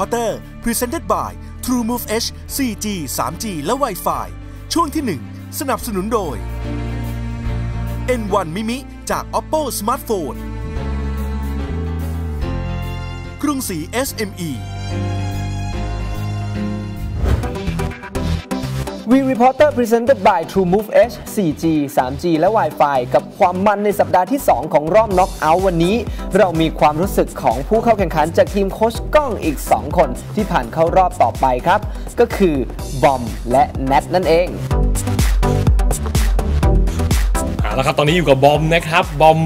V Reporter Presented by TrueMove H 4G 3G และ Wi-Fi ช่วงที่ 1 สนับสนุนโดย N1 Mimi จาก Oppo Smartphone กรุงศรี SME V Reporter Presented by TrueMove H 4G 3G และ Wi-Fi กับความมันในสัปดาห์ที่ 2 ของรอบน็อกเอาท์วันนี้ เรามีความรู้สึกของผู้เข้าแข่งขันจากทีมโค้ชก้องอีก 2 คนที่ผ่านเข้ารอบต่อไปครับ ก็คือบอมและแนทนั่นเองเอาละครับตอนนี้อยู่กับบอมนะครับบอม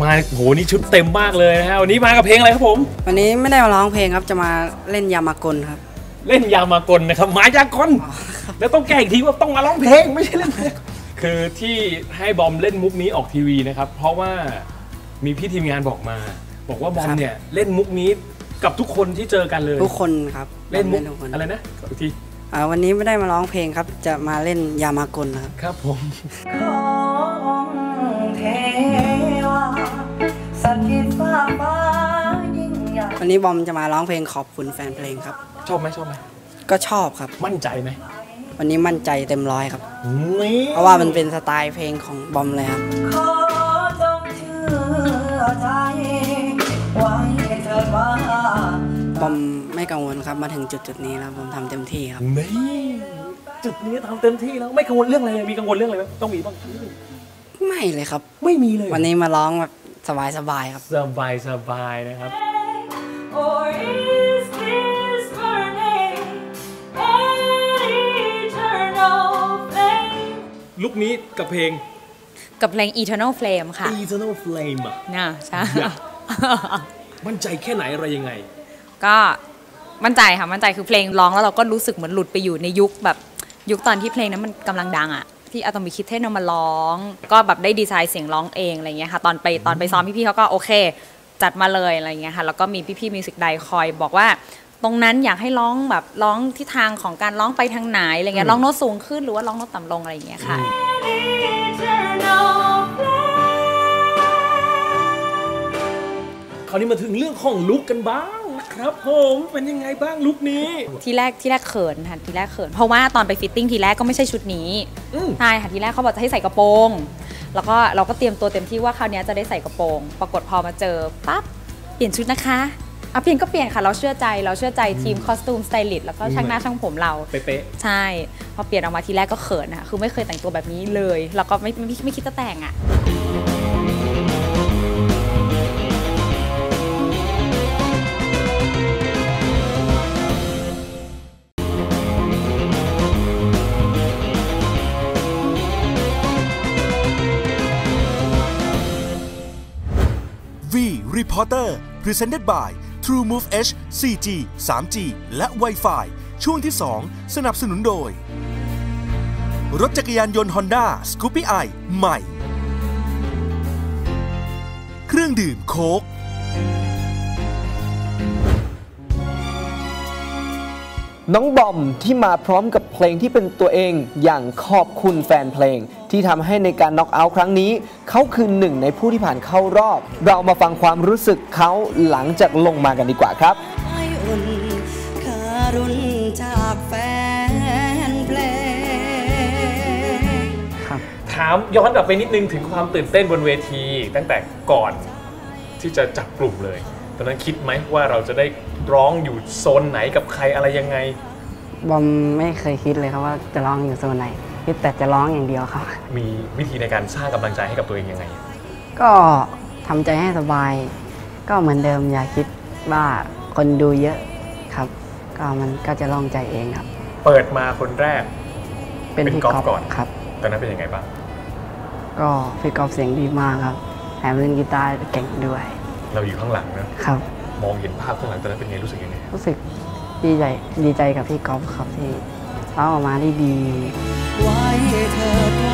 มาโหนี่ชุดเต็มมากเลยนะฮะวันนี้มากับเพลงอะไรครับผม วันนี้ไม่ได้มาร้องเพลงครับจะมาเล่นยามากลครับ เล่นยามากลนะครับหมายากล แล้วต้องแก้อีกทีว่าต้องมาร้องเพลงไม่ใช่เล่นเพลงคือที่ให้บอมเล่นมุกนี้ออกทีวีนะครับ เพราะว่ามีพี่ทีมงานบอกมา บอกว่าบอมครับเนี่ยเล่นมุกนี้กับทุกคนที่เจอกันเลยทุกคนครับเล่นมุกทุกคนอะไรนะอีกทีอ่าวันนี้ไม่ได้มาร้องเพลงครับ จะมาเล่นยามากลครับครับผมของเทวาสถิตฟ้าฟ้ายิ่งใหญ่วันนี้บอมจะมาร้องเพลงขอบคุณแฟนเพลงครับ ชอบไหมชอบไหมก็ชอบครับมั่นใจไหม วันนี้มั่นใจเต็มร้อยครับนี่เพราะว่ามันเป็นสไตล์เพลงของบอมเลยครับขอจงเชื่อใจไว้เถิดว่าบอมไม่กังวลครับมาถึงจุดจุดๆนี้แล้วบอมทำเต็มที่ครับนี่จุดนี้ทำเต็มที่แล้วไม่กังวลเรื่องอะไรเลยมีกังวลเรื่องอะไรไหมต้องมีบ้างไม่เลยครับ ไม่มีเลยวันนี้มาร้องแบบสบายๆครับสบายสบายนะครับ ลุกนี้กับเพลง กับเพลง Eternal Flame ค่ะ Eternal Flame อะน่าใช่อยากมั่นใจแค่ไหนอะไรยังไง ก็มั่นใจค่ะ มั่นใจคือเพลงร้องแล้วเราก็รู้สึกเหมือนหลุดไปอยู่ในยุคแบบยุคตอนที่เพลงนั้นมันกำลังดังอะ่ะที่อะตอมิคิดเทนเอามาร้อง ก็แบบได้ดีไซน์เสียงร้องเองอะไรเงี้ยค่ะ ตอนไปตอนไปซ้อมพี่ๆเขาก็โอเค จัดมาเลยอะไรเงี้ยค่ะแล้วก็มีพี่ๆมิวสิกไดคอยบอกว่า ตรงนั้นอยากให้ร้องแบบร้องทิศทางของการร้องไปทางไหนอะไรเงี้ยร้องโน้ตสูงขึ้นหรือว่าร้องโน้ตต่ำลงอะไรอย่างเงี้ยค่ะ eternal flame คราวนี้มาถึงเรื่องของลุกกันบ้างนะครับผมเป็นยังไงบ้างลุกนี้ ทีแรกที่แรกเขินค่ะทีแรกเขิน เพราะว่าตอนไปฟิตติ้งทีแรกก็ไม่ใช่ชุดนี้อืมใช่ค่ะทีแรกเขาบอกจะให้ใส่กระโปรง แล้วก็เราก็เตรียมตัวเต็มที่ว่าคราวนี้จะได้ใส่กระโปรง ปรากฏพอมาเจอปั๊บเปลี่ยนชุดนะคะ อะเปลี่ยนก็เปลี่ยนค่ะ เราเชื่อใจเราเชื่อใจทีมคอสตูมสไตลิสต์แล้วก็ช่างหน้าช่างผมเราเป๊ะใช่ พอเปลี่ยนออกมาทีแรกก็เขินนะคะคือไม่เคยแต่งตัวแบบนี้เลย แล้วก็ไม่ไม่ไม่คิดจะแต่งอะ V Reporter Presented by TrueMove H 4G 3G และ Wi-Fi ช่วงที่ 2 สนับสนุนโดย รถจักรยานยนต์ Honda Scoopy i ใหม่ เครื่องดื่มโค้ก น้องบอมที่มาพร้อมกับเพลงที่เป็นตัวเองอย่างขอบคุณแฟนเพลง ที่ทำให้ในการน็อกเอาท์ครั้งนี้ เขาคือหนึ่งในผู้ที่ผ่านเข้ารอบ เรามาฟังความรู้สึกเขาหลังจากลงมากันดีกว่าครับไออุ่นคารุณจากแฟนเพลงถามย้อนกลับไปนิดนึงถึงความตื่นเต้นบนเวที ตั้งแต่ก่อนที่จะจับกลุ่มเลย ตอนนั้นคิดไหมว่าเราจะได้ร้องอยู่โซนไหนกับใครอะไรยังไง บอมไม่เคยคิดเลยครับว่าจะร้องอยู่โซนไหนคิดแต่จะร้องอย่างเดียวครับ มีวิธีในการสร้างกำลังใจให้กับตัวเองยังไง ก็ทำใจให้สบาย ก็เหมือนเดิมอย่าคิดว่าคนดูเยอะครับ ก็มันก็จะล่องใจเองครับ เปิดมาคนแรก เป็นเป็นพี่กอล์ฟก๊อฟก่อนครับตอนนั้นเป็นยังไงบ้างก็พี่ก๊อฟเสียงดีมากครับแถมเล่นกีตาร์เก่งด้วย เราอยู่ข้างหลังนะครับ มองเห็นภาพข้างหลังตอนนั้นเป็นไงรู้สึกยังไงรู้สึกดีใจดีใจกับพี่ก๊อฟครับที่ร้องออกมาได้ดีไว้เถิด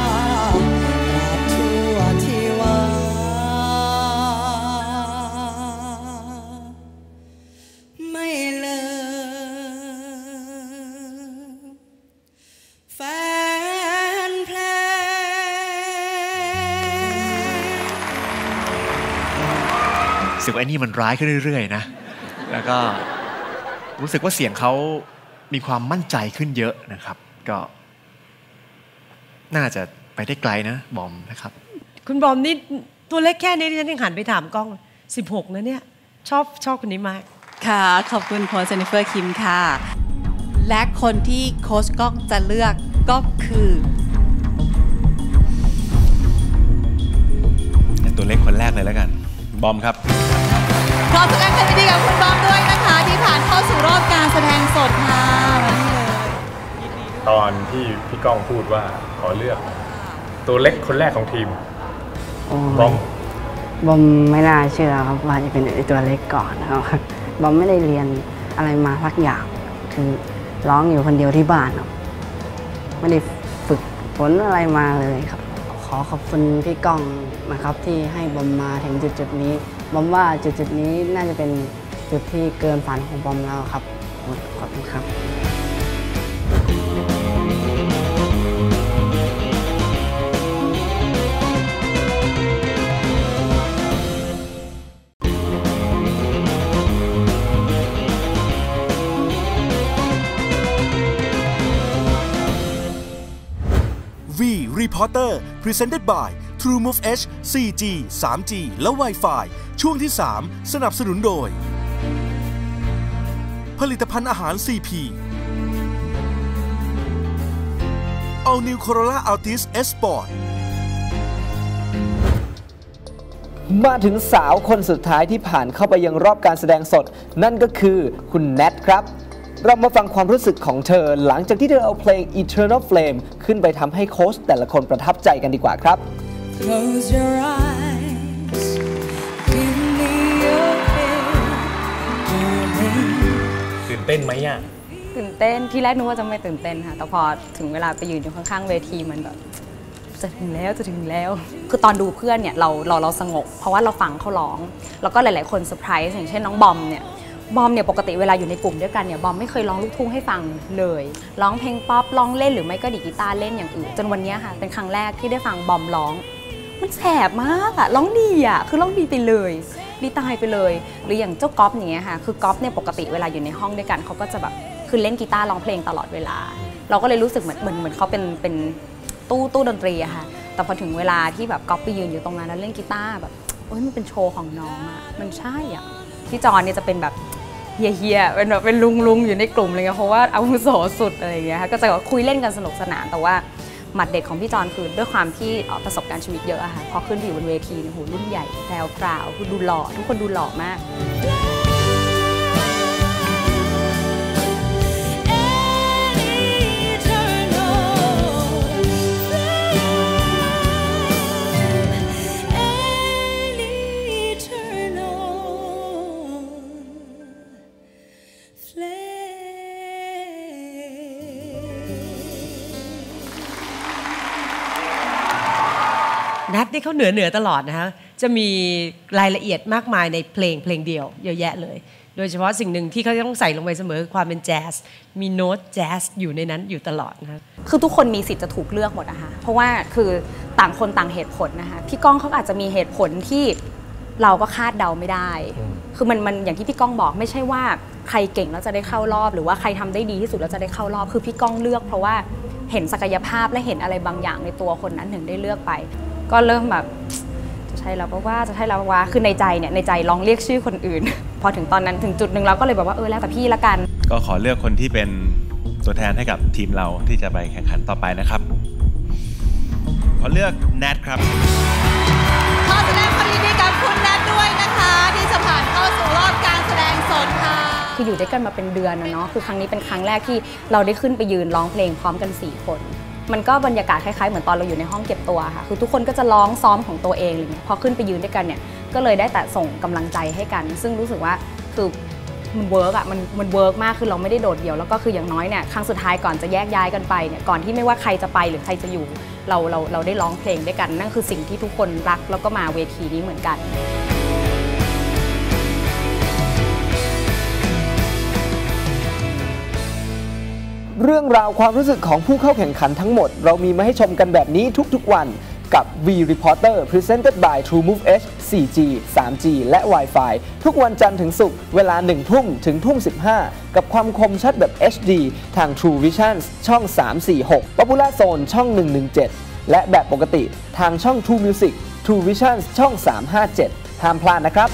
สึกว่าไอ้นี่มันร้ายขึ้นเรื่อยๆนะแล้วก็รู้สึกว่าเสียงเขามีความมั่นใจขึ้นเยอะนะครับ ก็ น่าจะไปได้ไกลนะบอมนะครับ คุณบอมนี่ตัวเล็กแค่นี้ดิฉันยังหันไปถามกล้อง 16 นะเนี่ย ชอบชอบคนนี้มาก ค่ะ ขอบคุณโค้ชเจนนิเฟอร์คิมค่ะ และคนที่โค้ชก้องจะเลือกก็คือตัวเล็กคนแรกเลยแล้วกัน บอมครับ ขอแสดงความยินดีกับคุณบอมด้วยนะคะ ที่ผ่านเข้าสู่รอบการแสดงสดค่ะวันนี้เลยตอนที่พี่ก้องพูดว่าขอเลือก ตัวเล็กคนแรกของทีมโอ้บอมบอมไม่น่าเชื่อครับว่าจะเป็นไอตัวเล็กก่อนนะครับบอมไม่ได้เรียนอะไรมาสักอย่างคือร้องอยู่คนเดียวที่บ้านครับไม่ได้ฝึกฝนอะไรมาเลยครับ ขอขอบคุณพี่ก้องนะครับที่ให้บอมมาถึงจุดจุดๆนี้ บอมว่าจุดจุดๆนี้น่าจะเป็นจุดที่เกินฝันของบอมแล้วครับขอบคุณครับ Presented by TrueMove H 4G 3G และ Wi-Fi ช่วงที่ 3 สนับสนุนโดย ผลิตภัณฑ์อาหาร CP All New Corolla Altis S Sport มาถึงสาวคนสุดท้ายที่ผ่านเข้าไปยังรอบการแสดงสด นั่นก็คือคุณแนทครับ เรามาฟังความรู้สึกของเธอ หลังจากที่เธอเอาเพลง Eternal Flame ขึ้นไปทำให้โค้ชแต่ละคนประทับใจกันดีกว่าครับ Close your eyes, give me your hand, darling. ตื่นเต้นไหมอะตื่นเต้นที่แรกนึกว่าจะไม่ตื่นเต้นค่ะ แต่พอถึงเวลาไปยืนอยู่ข้างๆเวทีมันแบบจะถึงแล้วจะถึงแล้ว คือตอนดูเพื่อนเนี่ยเราเราเราสงบ เพราะว่าเราฟังเขาร้อง แล้วก็หลาย ๆ คนเซอร์ไพรส์อย่างเช่นน้องบอมเนี่ย บอมเนี่ยปกติเวลาอยู่ในกลุ่มด้วยกันเนี่ยบอมไม่เคยร้องลูกทุ่งให้ฟังเลยร้องเพลงป๊อปร้องเล่นหรือไม่ก็ดีกีตาร์เล่นอย่างอื่นจนวันนี้ค่ะเป็นครั้งแรกที่ได้ฟังบอมร้อง มันแสบมากอะร้องดีอะคือร้องดีไปเลยดีตายไปเลย หรืออย่างเจ้าก๊อฟอย่างเงี้ยค่ะคือก๊อฟเนี่ยปกติเวลาอยู่ในห้องด้วยกันเขาก็จะแบบคือเล่นกีตาร์ร้องเพลงตลอดเวลา เราก็เลยรู้สึกเหมือนเหมือนเหมือนเขาเป็นเป็นตู้ตู้ดนตรีอะค่ะแต่พอถึงเวลาที่แบบก๊อฟไปยืนอยู่ตรงนั้นแล้วเล่นกีตาร์แบบโอ้ยมันเป็นโชว์ของน้องอะมันใช่อะพี่จอนเนี่ยจะเป็นแบบ เฮียๆเป็นแบบเป็นลุงลุงอยู่ในกลุ่มอะไรเงี้ยเพราะว่าอาวุโสสุดอะไรเงี้ยค่ะก็จะแบบคุยเล่นกันสนุกสนานแต่ว่าหมัดเด็ดของพี่จอนคือด้วยความที่ประสบการณ์ชีวิตเยอะอะค่ะพอขึ้นไปอยู่บนเวทีเนี่ยโหรุ่นใหญ่แพรวพราวคือดูหล่อทุกคนดูหล่อมาก นัดนี่เขาเหนือเหนือตลอดนะคะจะมีรายละเอียดมากมายในเพลงเพลงเดียวเยอะแยะเลย โดยเฉพาะสิ่งหนึ่งที่เขาต้องใส่ลงไปเสมอคือความเป็นแจ๊สมีโน้ตแจ๊สอยู่ในนั้นอยู่ตลอดนะคะคือทุกคนมีสิทธิ์จะถูกเลือกหมดนะคะเพราะว่าคือต่างคนต่างเหตุผลนะคะพี่ก้องเขาอาจจะมีเหตุผลที่เราก็คาดเดาไม่ได้ คือมันมันอย่างที่พี่ก้องบอกไม่ใช่ว่าใครเก่งแล้วจะได้เข้ารอบ หรือว่าใครทำได้ดีที่สุดแล้วจะได้เข้ารอบ คือพี่ก้องเลือกเพราะว่าเห็นศักยภาพและเห็นอะไรบางอย่างในตัวคนนั้นถึงได้เลือกไป ก็เริ่มแบบจะใช่แล้วปะว่าจะใช่แล้วปะว่าคือในใจเนี่ยในใจลองเรียกชื่อคนอื่น พอถึงตอนนั้นถึงจุดหนึ่งเราก็เลยแบบว่าเออแล้วแต่พี่ละกัน ก็ขอเลือกคนที่เป็นตัวแทนให้กับทีมเราที่จะไปแข่งขันต่อไปนะครับ ขอเลือกแนทครับขอแสดงความยินดีกับคุณแนทด้วยนะคะ ที่จะผ่านเข้าสู่รอบการแสดงสดค่ะคืออยู่ด้วยกันมาเป็นเดือนนะเนาะคือครั้งนี้เป็นครั้งแรกที่เราได้ขึ้นไปยืนร้องเพลงพร้อมกัน 4 คน มันก็บรรยากาศคล้ายๆ เหมือนตอนเราอยู่ในห้องเก็บตัวค่ะ คือทุกคนก็จะร้องซ้อมของตัวเองอะไรเงี้ยพอขึ้นไปยืนด้วยกันเนี่ย ก็เลยได้แต่ส่งกำลังใจให้กัน ซึ่งรู้สึกว่าคือมันเวิร์กอะมันมันเวิร์กมาก คือเราไม่ได้โดดเดี่ยว แล้วก็คืออย่างน้อยเนี่ย ครั้งสุดท้ายก่อนจะแยกย้ายกันไปเนี่ย ก่อนที่ไม่ว่าใครจะไปหรือใครจะอยู่ เราเราเราได้ร้องเพลงด้วยกัน นั่นคือสิ่งที่ทุกคนรัก แล้วก็มาเวทีนี้เหมือนกัน เรื่องราวความรู้สึกของผู้เข้าแข่งขันทั้งหมด เรามีมาให้ชมกันแบบนี้ทุกๆวันกับ V Reporter Presented by TrueMove H 4G 3G และ Wi-Fi ทุกวันจันทร์ถึงศุกร์เวลา1ทุ่มถึงทุ่ม 15 กับความคมชัดแบบ HD ทาง True Vision ช่อง 346 Popular Zone ช่อง 117 และแบบปกติทางช่อง True Music True Vision ช่อง 357 ห้ามพลาดนะครับ